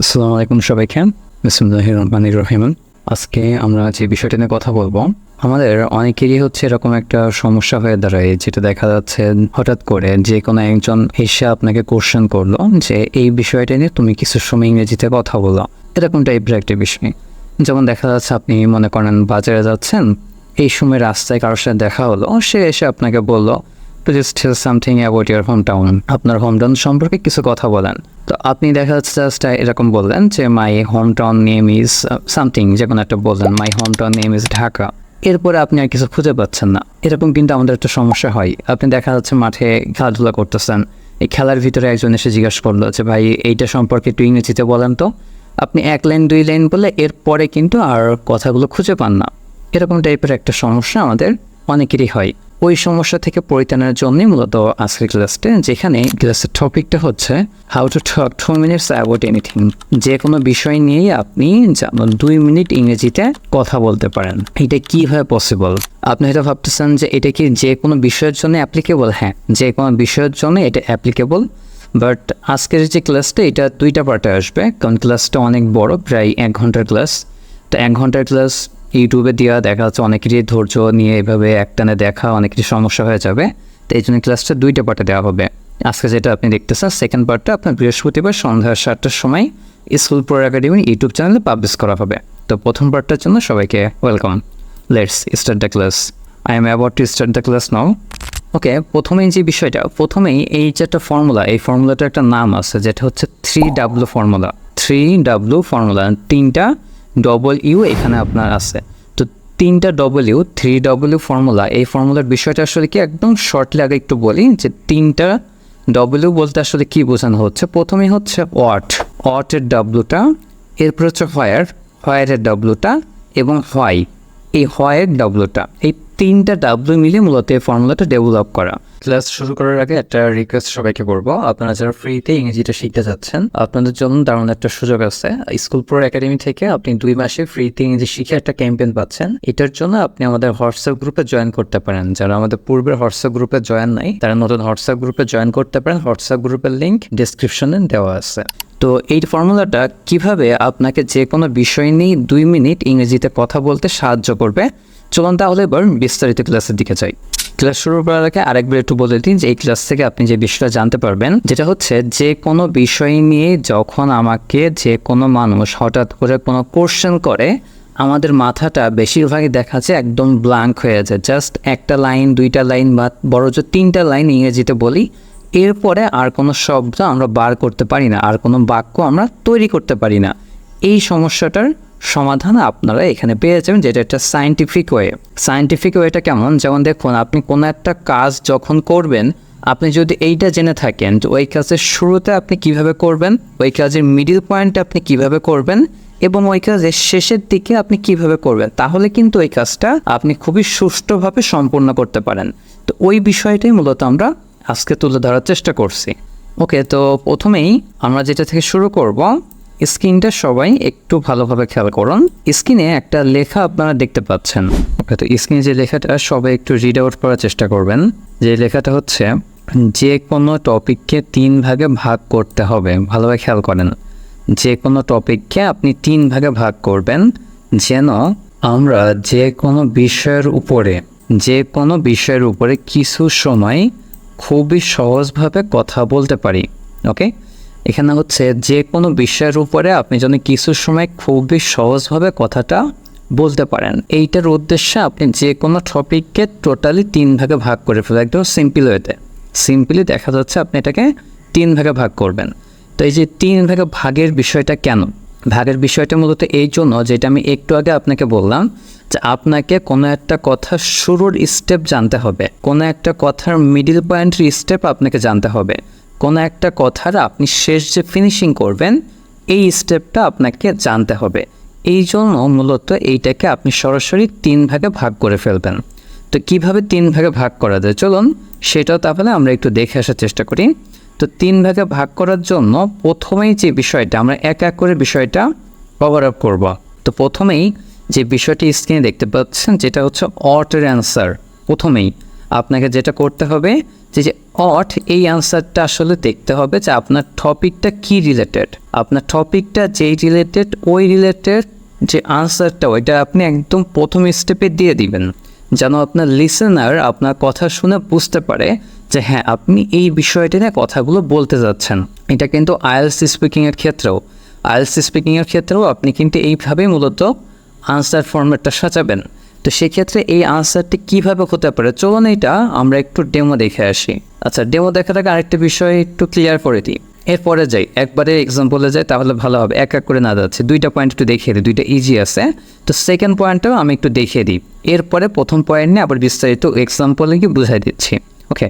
আসসালামু আলাইকুম সবাইকে। বিসমুল্লাহ রহমান রহিম। আজকে আমরা যে বিষয়টা নিয়ে কথা বলব, আমাদের অনেকেরই হচ্ছে এরকম একটা সমস্যা হয়ে দাঁড়ায়, যেটা দেখা যাচ্ছে হঠাৎ করে যে কোনো একজন এসে আপনাকে কোশ্চেন করল যে, এই বিষয়টা নিয়ে তুমি কিছু সময় ইংরেজিতে কথা বলো। এরকম টাইপের একটা বিষয়। যেমন দেখা যাচ্ছে আপনি মনে করেন বাজারে যাচ্ছেন, এই সময় রাস্তায় কারোর সাথে দেখা হলো, সে এসে আপনাকে বলল please tell something about your home town আপনার হোম টাউন সম্পর্কে কিছু কথা বলেন। তো আপনি দেখা যাচ্ছে জাস্ট এরকম বললেন যে my home town name is something যে কোনো একটা বললেন my home town name is Dhaka এরপরে আপনি আর কিছু খুঁজে পাচ্ছেন না। এরকম কিন্তু আমাদের একটা সমস্যা হয়। আপনি দেখা যাচ্ছে মাঠে খেলাধুলা করতেছেন, এই খেলার ভিতরে একজন এসে জিজ্ঞাসা করল যে, ভাই, এইটা সম্পর্কে একটু ইংরেজিতে বলেন তো। আপনি এক লাইন, দুই লাইন বলে এরপরে কিন্তু আর কথাগুলো খুঁজে পান না। এরকম টাইপের একটা সমস্যা আমাদের অনেকেরই হয়। ওই সমস্যা থেকে পরিত্রাণের জন্যই মূলত আজকের ক্লাসটা, যেখানে ক্লাসের টপিকটা হচ্ছে how to talk two minutes about anything যে কোনো বিষয় নিয়েই আপনি যেমন দুই মিনিট ইংরেজিতে কথা বলতে পারেন। এটা কীভাবে পসিবল আপনি হয়তো ভাবতেছেন যে এটা কি যে কোনো বিষয়ের জন্য অ্যাপ্লিকেবল হ্যাঁ যে কোনো বিষয়ের জন্য এটা অ্যাপ্লিকেবল বাট আজকের যে ক্লাসটা, এটা দুইটা পার্টে আসবে। কারণ ক্লাসটা অনেক বড়, প্রায় এক ঘণ্টার ক্লাস। তো এক ঘণ্টার ক্লাস ইউটিউবে দেওয়া দেখা যাচ্ছে অনেকেরই ধৈর্য নিয়ে এভাবে একটানে দেখা, অনেকেরই সমস্যা হয়ে যাবে। তো এই জন্য ক্লাসটা দুইটা পার্টে দেওয়া হবে। আজকে যেটা আপনি দেখতেছেন সেকেন্ড পার্টটা আপনার বৃহস্পতিবার সন্ধ্যা সাতটার সময় স্কুল প্রো একাডেমির ইউটিউব চ্যানেলে পাবলিশ করা হবে। তো প্রথম পার্টটার জন্য সবাইকে welcome let's start the class I am about to start the class now okay প্রথমেই যে বিষয়টা, প্রথমেই এই যে একটা ফর্মুলা এই ফর্মুলাটার একটা নাম আছে, যেটা হচ্ছে three W formula three W formula তিনটা ডবল ইউ এখানে আপনার আছে। তো তিনটা double U three W formula এই ফর্মুলার বিষয়টা আসলে কি একদম শর্টলি আগে একটু বলি যে তিনটা ডব্লিউ বলতে আসলে কী বোঝানো হচ্ছে? প্রথমে হচ্ছে ওয়াট। ওয়াটের ডাব্লুটা, এরপর হচ্ছে হোয়ার, হোয়ারের ডাব্লুটা এবং হোয়াই। এই হোয়ের ডাব্লুটা, এই তিনটা ডাব্লু মিলে মূলত এই ফর্মুলাটা ডেভেলপ করা। ক্লাস শুরু করার আগে একটা রিকোয়েস্ট সবাইকে করব। আপনারা যারা ফ্রিতে ইংরেজিটা শিখতে যাচ্ছেন, আপনাদের জন্য দারুণ একটা সুযোগ আছে। স্কুল প্রো একাডেমি থেকে আপনি দুই মাসে ফ্রিতে ইংরেজি শিখে একটা ক্যাম্পেইন পাচ্ছেন। এটার জন্য আপনি আমাদের হোয়াটসঅ্যাপ গ্রুপে জয়েন করতে পারেন। যারা আমাদের পূর্বের হোয়াটসঅ্যাপ গ্রুপে জয়েন নাই, তারা নতুন হোয়াটসঅ্যাপ গ্রুপে জয়েন করতে পারেন। হোয়াটসঅ্যাপ গ্রুপের লিঙ্ক ডিসক্রিপশনে দেওয়া আছে। তো এই ফর্মুলাটা কীভাবে আপনাকে যে কোনো বিষয় নিয়ে দুই মিনিট ইংরেজিতে কথা বলতে সাহায্য করবে চলুন তাহলে এবার বিস্তারিত ক্লাসের দিকে যাই। ক্লাস শুরু করার আগে আরেকবার একটু বলে দিন যে এই ক্লাস থেকে আপনি যে বিষয়টা জানতে পারবেন, যেটা হচ্ছে যে কোনো বিষয় নিয়ে যখন আমাকে যে কোনো মানুষ হঠাৎ করে কোনো কোশ্চেন করে, আমাদের মাথাটা বেশিরভাগই দেখা যায় একদম ব্ল্যাঙ্ক হয়ে যায়। জাস্ট একটা লাইন দুইটা লাইন বা বড় যে তিনটা লাইন ইংরেজিতে বলি, এরপরে আর কোনো শব্দ আমরা বার করতে পারি না, আর কোনো বাক্য আমরা তৈরি করতে পারি না। এই সমস্যাটার সমাধান আপনারা এখানে পেয়ে যাবেন, যেটা একটা সায়েন্টিফিক ওয়ে সায়েন্টিফিক ওয়েটা কেমন? যেমন দেখুন, আপনি কোনো একটা কাজ যখন করবেন, আপনি যদি এইটা জেনে থাকেন যে ওই কাজের শুরুতে আপনি কীভাবে করবেন, ওই কাজের মিডিল পয়েন্টে আপনি কীভাবে করবেন, এবং ওই কাজের শেষের দিকে আপনি কীভাবে করবেন, তাহলে কিন্তু ওই কাজটা আপনি খুবই সুষ্ঠুভাবে সম্পূর্ণ করতে পারেন। তো ওই বিষয়টাই মূলত আমরা আজকে তুলে ধরার চেষ্টা করছি। ওকে তো প্রথমেই আমরা যেটা থেকে শুরু করব স্ক্রিনটা সবাই একটু ভালোভাবে খেয়াল করুন। স্ক্রিনে একটা লেখা আপনারা দেখতে পাচ্ছেন। ওকে, তো স্ক্রিনে যে লেখাটা, সবাই একটু রিড আউট করার চেষ্টা করবেন। যে লেখাটা হচ্ছে, যে কোনো টপিককে তিন ভাগে ভাগ করতে হবে। ভালোভাবে খেয়াল করেন। যে কোনো টপিককে আপনি তিন ভাগে ভাগ করবেন, যেন আমরা যে কোনো বিষয়ের উপরে, যে কোনো বিষয়ের উপরে কিছু সময় খুবই সহজভাবে কথা বলতে পারি। ওকে এখানে হচ্ছে যে কোনো বিষয়ের উপরে আপনি যেন কিছু সময় খুবই সহজভাবে কথাটা বলতে পারেন, এইটার উদ্দেশ্যে আপনি যে কোনো টপিককে টোটালি তিন ভাগে ভাগ করে ফেলেন, একদম সিম্পল ওয়েতে সিম্পলি দেখা যাচ্ছে আপনি এটাকে তিন ভাগে ভাগ করবেন। তো এই যে তিন ভাগে ভাগের বিষয়টা কেন? ভাগের বিষয়টা মূলত এই জন্য যেটা আমি একটু আগে আপনাকে বললাম, যে আপনাকে কোনো একটা কথার শুরুর স্টেপ জানতে হবে, কোনো একটা কথার মিডিল পয়েন্টের স্টেপ আপনাকে জানতে হবে। কোনো একটা কথার আপনি শেষ যে ফিনিশিং করবেন, এই স্টেপটা আপনাকে জানতে হবে। এই জন্য মূলত এইটাকে আপনি সরাসরি তিন ভাগে ভাগ করে ফেলবেন। তো কীভাবে তিন ভাগে ভাগ করা যায়? চলুন, সেটাও তাহলে আমরা একটু দেখে আসার চেষ্টা করি। তো তিন ভাগে ভাগ করার জন্য প্রথমেই যে বিষয়টা, আমরা এক এক করে বিষয়টা কভার আপ করব। তো প্রথমেই যে বিষয়টি স্ক্রিনে দেখতে পাচ্ছেন, যেটা হচ্ছে অটের অ্যান্সার প্রথমেই আপনাকে যেটা করতে হবে যে যে, অট এই অ্যান্সারটা আসলে দেখতে হবে যে আপনার টপিকটা কি রিলেটেড আপনার টপিকটা যেই রিলেটেড ওই রিলেটেড যে আনসারটা, ওইটা আপনি একদম প্রথম স্টেপে দিয়ে দিবেন। যেন আপনার লিসেনার আপনার কথা শুনে বুঝতে পারে যে হ্যাঁ আপনি এই বিষয়টি নিয়ে কথাগুলো বলতে যাচ্ছেন। এটা কিন্তু আইএলস স্পিকিংয়ের ক্ষেত্রেও। আইএলস স্পিকিংয়ের ক্ষেত্রেও আপনি কিন্তু এইভাবেই মূলত আনসার ফর্মেটটা সাজাবেন। তো সেক্ষেত্রে এই আনসারটি কীভাবে হতে পারে? চলুন এটা আমরা একটু ডেমো দেখে আসি। আচ্ছা ডেমো দেখার আগে আরেকটা বিষয় একটু ক্লিয়ার করে দিই। এরপরে যাই, একবারে এক্সাম্পলে যাই, তাহলে ভালো হবে। এক এক করে না যাচ্ছে। দুইটা পয়েন্ট একটু দেখিয়ে দিই, দুইটা ইজি আছে। তো সেকেন্ড পয়েন্টটাও আমি একটু দেখিয়ে দিই। এরপরে প্রথম পয়েন্ট নিয়ে আবার বিস্তারিত এক্সাম্পলে গিয়ে বুঝাই দিচ্ছি। ওকে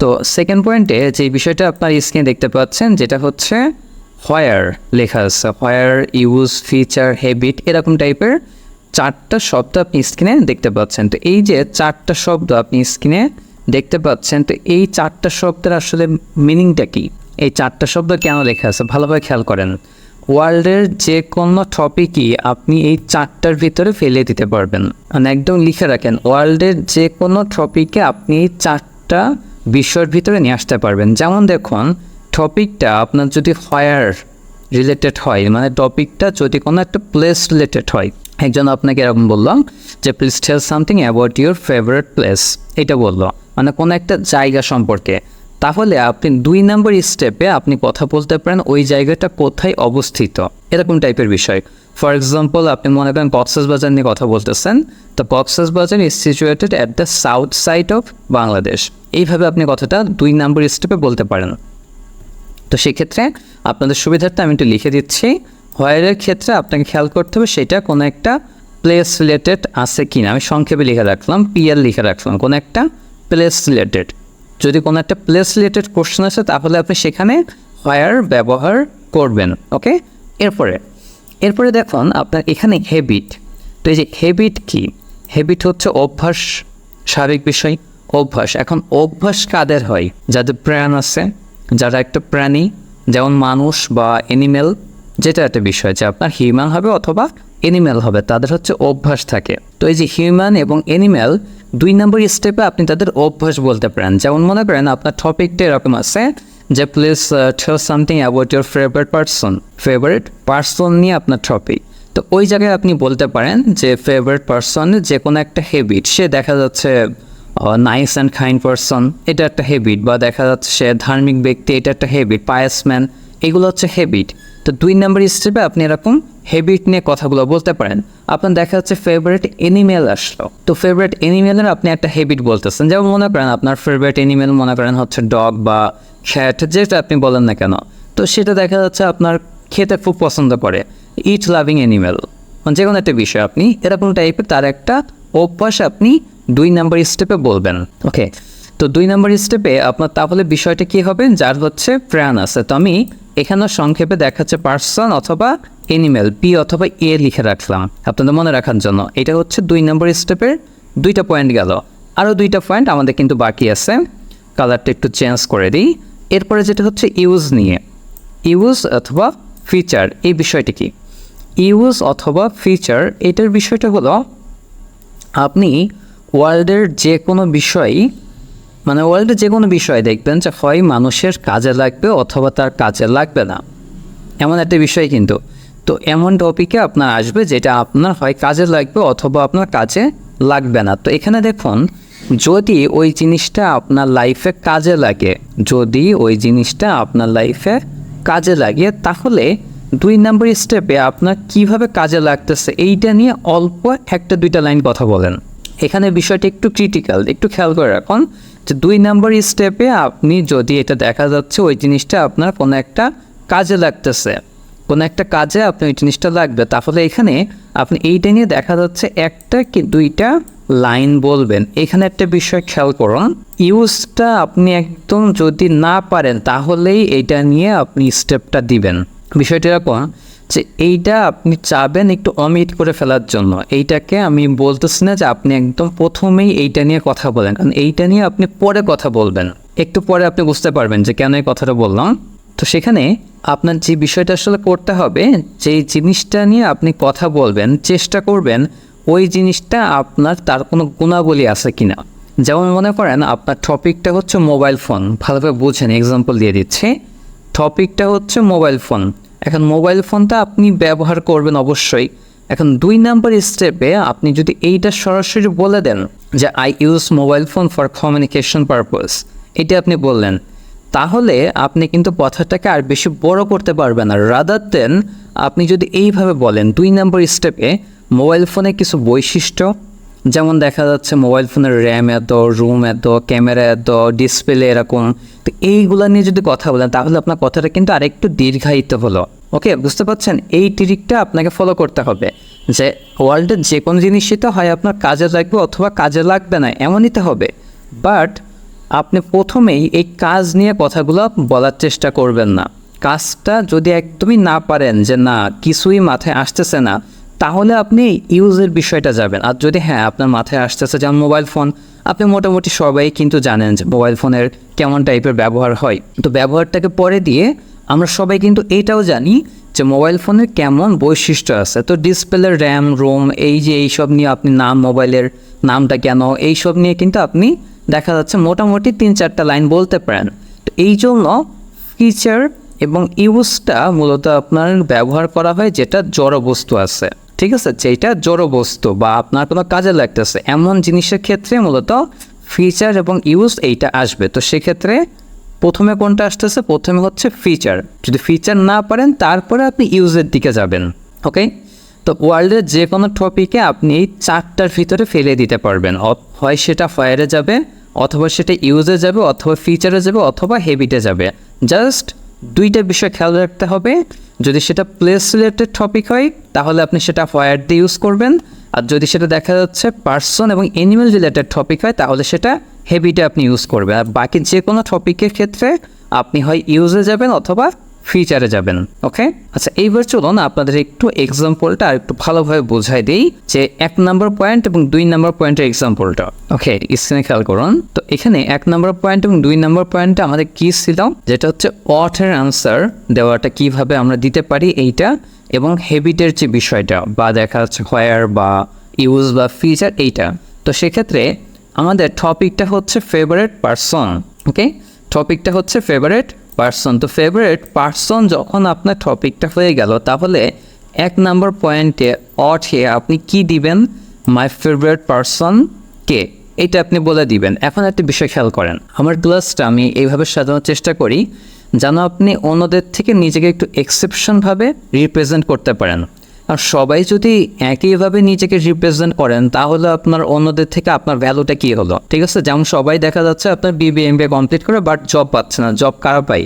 তো সেকেন্ড পয়েন্টে যে বিষয়টা আপনার স্ক্রিনে দেখতে পাচ্ছেন, যেটা হচ্ছে হোয়ার লেখা আছে। হোয়ার ইউজ ফিচার হ্যাবিট এরকম টাইপের চারটা শব্দ আপনি স্ক্রিনে দেখতে পাচ্ছেন। তো এই যে চারটা শব্দ আপনি স্ক্রিনে দেখতে পাচ্ছেন, তো এই চারটা শব্দের আসলে মিনিংটা কি? এই চারটা শব্দ কেন লেখা আছে? ভালোভাবে খেয়াল করেন। ওয়ার্ল্ডের যে কোনো টপিকই আপনি এই চারটার ভিতরে ফেলে দিতে পারবেন। মানে একদম লিখে রাখেন, ওয়ার্ল্ডের যে কোনো টপিকে আপনি চারটা বিষয়ের ভিতরে নিয়ে আসতে পারবেন। যেমন দেখুন টপিকটা আপনার যদি ফায়ার রিলেটেড হয় মানে টপিকটা যদি কোনো একটা প্লেস রিলেটেড হয় একজন আপনাকে এরকম বললাম যে please tell something about your favourite place এটা বলল। মানে কোনো একটা জায়গা সম্পর্কে। তাহলে আপনি দুই নম্বর স্টেপে আপনি কথা বলতে পারেন ওই জায়গাটা কোথায় অবস্থিত। এরকম টাইপের বিষয়। ফর এক্সাম্পল আপনি মনে করেন বাজার নিয়ে কথা বলতেছেন। তো Bazar is situated at the south side of Bangladesh এইভাবে আপনি কথাটা দুই নম্বর স্টেপে বলতে পারেন। তো সেক্ষেত্রে আপনাদের সুবিধার্থে আমি একটু লিখে দিচ্ছি। হোয়ারের ক্ষেত্রে আপনাকে খেয়াল করতে হবে সেটা কোনো একটা প্লেস রিলেটেড আছে কি না আমি সংক্ষেপে লিখে রাখলাম পিএল লিখে রাখলাম, কোনো একটা প্লেস রিলেটেড যদি কোনো একটা প্লেস রিলেটেড কোশ্চেন আসে, তাহলে আপনি সেখানে হোয়ার ব্যবহার করবেন ওকে এরপরে এরপরে দেখুন, আপনার এখানে হেবিট তো এই যে হেবিট কি? হেবিট হচ্ছে অভ্যাস, স্বাভাবিক বিষয়, অভ্যাস। এখন অভ্যাস কাদের হয়? যাদের প্রাণ আছে যারা একটা প্রাণী, যেমন মানুষ বা অ্যানিমেল যেটা একটা বিষয় যে আপনার হিউম্যান হবে অথবা অ্যানিম্যাল হবে, তাদের হচ্ছে অভ্যাস থাকে। তো এই যে হিউম্যান এবং অ্যানিম্যাল দুই নম্বর স্টেপে আপনি তাদের অভ্যাস বলতে পারেন। যেমন মনে করেন আপনার টপিকটা এরকম আছে যে please tell something about your favourite person favourite person নিয়ে আপনার টপিক তো ওই জায়গায় আপনি বলতে পারেন যে ফেভারিট পার্সনের যে কোনো একটা হ্যাবিট সে দেখা যাচ্ছে নাইস অ্যান্ড কাইন্ড পার্সন এটা একটা হ্যাবিট বা দেখা যাচ্ছে সে ধার্মিক ব্যক্তি, এটা একটা হ্যাবিট পায়াসম্যান এগুলো হচ্ছে হ্যাবিট তো দুই নম্বর স্টেপে আপনি এরকম হ্যাবিট নিয়ে কথাগুলো বলতে পারেন। আপনার দেখা যাচ্ছে ফেভারিট এনিমেল আসলো। তো ফেভারিট এনিমেলের আপনি একটা হ্যাবিট বলতেছেন। যেমন মনে করেন আপনার ফেভারিট এনিমেল মনে করেন হচ্ছে ডগ বা খ্যাট যেটা আপনি বলেন না কেন। তো সেটা দেখা যাচ্ছে আপনার খেতে খুব পছন্দ করে। ইট লাভিং অ্যানিমেল যে কোনো একটা বিষয় আপনি এরকম টাইপের তার একটা অভ্যাস আপনি দুই নাম্বার স্টেপে বলবেন। ওকে তো দুই নাম্বার স্টেপে আপনার তাহলে বিষয়টা কী হবে? যার হচ্ছে প্রাণ আছে তো আমি এখানেও সংক্ষেপে দেখাচ্ছে পার্সন অথবা এনিমেল পি অথবা এ লিখে রাখলাম। আপনাদের মনে রাখার জন্য এটা হচ্ছে দুই নম্বর স্টেপের দুইটা পয়েন্ট গেল। আরও দুইটা পয়েন্ট আমাদের কিন্তু বাকি আছে। কালারটা একটু চেঞ্জ করে দিই। এরপরে যেটা হচ্ছে ইউজ নিয়ে। ইউজ অথবা ফিচার এই বিষয়টি কি? ইউজ অথবা ফিচার এটার বিষয়টা হলো আপনি ওয়ার্ল্ডের যে কোনো বিষয়ই মানে ওয়ার্ল্ডের যে কোনো বিষয় দেখবেন যে হয় মানুষের কাজে লাগবে অথবা তার কাজে লাগবে না। এমন একটা বিষয় কিন্তু। তো এমন টপিকে আপনার আসবে যেটা আপনার হয় কাজে লাগবে অথবা আপনার কাজে লাগবে না। তো এখানে দেখুন, যদি ওই জিনিসটা আপনার লাইফে কাজে লাগে, যদি ওই জিনিসটা আপনার লাইফে কাজে লাগে, তাহলে দুই নম্বর স্টেপে আপনার কীভাবে কাজে লাগতেছে, এইটা নিয়ে অল্প একটা দুইটা লাইন কথা বলেন। এখানে বিষয়টি একটু ক্রিটিক্যাল একটু খেয়াল করে রাখুন যে দুই নম্বর স্টেপে আপনি যদি এটা দেখা যাচ্ছে ওই জিনিসটা আপনার কোনো একটা কাজে লাগতেছে, কোনো একটা কাজে আপনি ওই জিনিসটা লাগবে, তাহলে এখানে আপনি এইটা নিয়ে দেখা যাচ্ছে একটা কি দুইটা লাইন বলবেন। এখানে একটা বিষয় খেয়াল করুন ইউজটা আপনি একদম যদি না পারেন তাহলেই এটা নিয়ে আপনি স্টেপটা দিবেন। বিষয়টা এরকম যে এইটা আপনি চাবেন একটু অমিট করে ফেলার জন্য। এইটাকে আমি বলতেছি না যে আপনি একদম প্রথমেই এইটা নিয়ে কথা বলেন। কারণ এইটা নিয়ে আপনি পরে কথা বলবেন। একটু পরে আপনি বুঝতে পারবেন যে কেন এই কথাটা বললাম। তো সেখানে আপনার যে বিষয়টা আসলে করতে হবে, যেই জিনিসটা নিয়ে আপনি কথা বলবেন, চেষ্টা করবেন, ওই জিনিসটা আপনার তার কোনো গুণাবলী আছে কিনা। যেমন মনে করেন, আপনার টপিকটা হচ্ছে মোবাইল ফোন। ভালোভাবে বুঝেন এক্সাম্পল দিয়ে দিচ্ছি। টপিকটা হচ্ছে মোবাইল ফোন। এখন মোবাইল ফোনটা আপনি ব্যবহার করবেন অবশ্যই। এখন দুই নাম্বার স্টেপে আপনি যদি এইটা সরাসরি বলে দেন যে I use mobile phone for communication purpose এটা আপনি বললেন, তাহলে আপনি কিন্তু কথাটাকে আর বেশি বড় করতে পারবেন না। রাদার দেন আপনি যদি এইভাবে বলেন, দুই নম্বর স্টেপে মোবাইল ফোনের কিছু বৈশিষ্ট্য যেমন দেখা যাচ্ছে মোবাইল ফোনের র্যাম এত, রুম এত, ক্যামেরা এত, ডিসপ্লে এরকম। তো এইগুলো নিয়ে যদি কথা বলেন, তাহলে আপনার কথাটা কিন্তু আরেকটু দীর্ঘায়িত হলো। ওকে, বুঝতে পারছেন? এই ট্রিকটা আপনাকে ফলো করতে হবে। যে ওয়ার্ল্ডের যে কোনো জিনিসই তো হয় আপনার কাজে লাগবে অথবা কাজে লাগবে না, এমনই তো হবে। বাট আপনি প্রথমেই এই কাজ নিয়ে কথাগুলো বলার চেষ্টা করবেন না। কাজটা যদি একদমই না পারেন যে না, কিছুই মাথায় আসতেছে না তাহলে আপনি ইউজের বিষয়টা যাবেন। আর যদি হ্যাঁ আপনার মাথায় আসতেছে যেমন মোবাইল ফোন, আপনি মোটামুটি সবাই কিন্তু জানেন যে, মোবাইল ফোনের কেমন টাইপের ব্যবহার হয়। তো ব্যবহারটাকে পরে দিয়ে আমরা সবাই কিন্তু এটাও জানি যে, মোবাইল ফোনের কেমন বৈশিষ্ট্য আছে। তো ডিসপ্লের র্যাম রোম এই যে, এইসব নিয়ে আপনি নাম, মোবাইলের নামটা কেন, এইসব নিয়ে কিন্তু আপনি দেখা যাচ্ছে মোটামুটি তিন চারটা লাইন বলতে পারেন। তো এই জন্য ফিচার এবং ইউজটা মূলত আপনার ব্যবহার করা হয় যেটা জড় বস্তু আছে। ঠিক আছে যেটা জড় বস্তু বা আপনার কোনো কাজে লাগতেছে, এমন জিনিসের ক্ষেত্রে মূলত ফিচার এবং ইউজ এইটা আসবে। তো সেক্ষেত্রে প্রথমে কোনটা আসতেছে? প্রথমে হচ্ছে ফিচার যদি ফিচার না পারেন, তারপরে আপনি ইউজের দিকে যাবেন ওকে তো ওয়ার্ল্ডের যে কোনো টপিকে আপনি এই চারটার ভিতরে ফেলে দিতে পারবেন। হয় সেটা ফায়ারে যাবে, অথবা সেটা ইউজে যাবে, অথবা ফিচারে যাবে, অথবা হেবিটে যাবে। জাস্ট দুইটা বিষয় খেয়াল রাখতে হবে। যদি সেটা প্লেস রিলেটেড টপিক হয়, তাহলে আপনি সেটা ফায়ার দিয়ে ইউজ করবেন। আর যদি সেটা দেখা যাচ্ছে পার্সন এবং অ্যানিমেল রিলেটেড টপিক হয়, তাহলে সেটা হেভিটা আপনি ইউজ করবেন। আর বাকি যে কোনো টপিকের ক্ষেত্রে আপনি হয় ইউজে যাবেন অথবা ফিচারে যাবেন ওকে আচ্ছা এইবার চলুন আপনাদের একটু এক্সাম্পলটা আর একটু ভালোভাবে বোঝাই দিই যে এক নম্বর পয়েন্ট এবং দুই নম্বর পয়েন্টের এক্সাম্পলটা ওকে স্ক্রিনে খেয়াল করুন। তো এখানে এক নম্বর পয়েন্ট এবং দুই নম্বর পয়েন্টে আমাদের কি ছিল? যেটা হচ্ছে অথের আনসার দেওয়াটা কীভাবে আমরা দিতে পারি এইটা এবং হেবিটের যে বিষয়টা বা দেখা যাচ্ছে হোয়ার বা ইউজ বা ফিচার এইটা। তো সেক্ষেত্রে আমাদের টপিকটা হচ্ছে ফেভারেট পারসন ওকে টপিকটা হচ্ছে ফেভারেট পার্সন তো ফেভারিট পার্সন যখন আপনার টপিকটা হয়ে গেল, তাহলে এক নম্বর পয়েন্টে অঠে আপনি কি দিবেন? মাই ফেভারিট পার্সন কে? এটা আপনি বলে দিবেন। এখন একটা বিষয় খেয়াল করেন। আমার ক্লাসটা আমি এইভাবে সাজানোর চেষ্টা করি, যেন আপনি অন্যদের থেকে নিজেকে একটু এক্সেপশনভাবে রিপ্রেজেন্ট করতে পারেন। আর সবাই যদি একইভাবে নিজেকে রিপ্রেজেন্ট করেন, তাহলে আপনার অন্যদের থেকে আপনার ভ্যালুটা কী হলো? ঠিক আছে? যেমন সবাই দেখা যাচ্ছে আপনার বিবি এম কমপ্লিট করে বাট জব পাচ্ছে না জব কারা পাই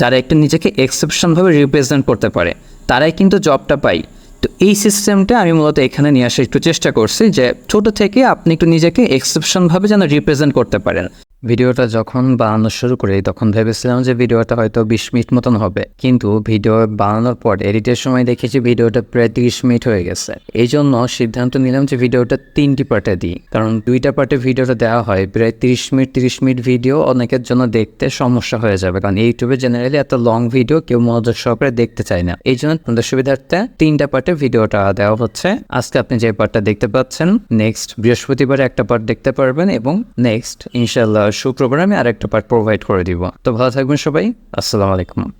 যারা একটু নিজেকে এক্সেপশনভাবে রিপ্রেজেন্ট করতে পারে, তারাই কিন্তু জবটা পাই তো এই সিস্টেমটা আমি মূলত এখানে নিয়ে আসার একটু চেষ্টা করছি যে ছোট থেকে আপনি একটু নিজেকে এক্সেপশনভাবে যেন রিপ্রেজেন্ট করতে পারেন। ভিডিওটা যখন বানানো শুরু করি, তখন ভেবেছিলাম যে ভিডিওটা হয়তো বিশ মিনিট মতন হবে। কিন্তু ভিডিও বানানোর পর এডিটের সময় দেখেছি ভিডিওটা প্রায় তিরিশ মিনিট হয়ে গেছে। এই জন্য সিদ্ধান্ত নিলাম যে ভিডিওটা তিনটি পার্টে দিই। কারণ দুইটা পার্টে ভিডিওটা দেওয়া হয়, প্রায় তিরিশ মিনিট তিরিশ মিনিট ভিডিও অনেকের জন্য দেখতে সমস্যা হয়ে যাবে। কারণ ইউটিউবে জেনারেলি এত লং ভিডিও কেউ মনোযোগ সহকারে দেখতে চায় না। এই জন্য আপনাদের সুবিধার্থে তিনটা পার্টে ভিডিওটা দেওয়া হচ্ছে। আজকে আপনি যে পার্টটা দেখতে পাচ্ছেন নেক্সট বৃহস্পতিবার একটা পার্ট দেখতে পারবেন এবং নেক্সট ইনশাল্লাহ শুক্রবার আমি আরেকটা পার্ট প্রোভাইড করে দিব। তো ভালো থাকবেন সবাই। আসসালামু আলাইকুম।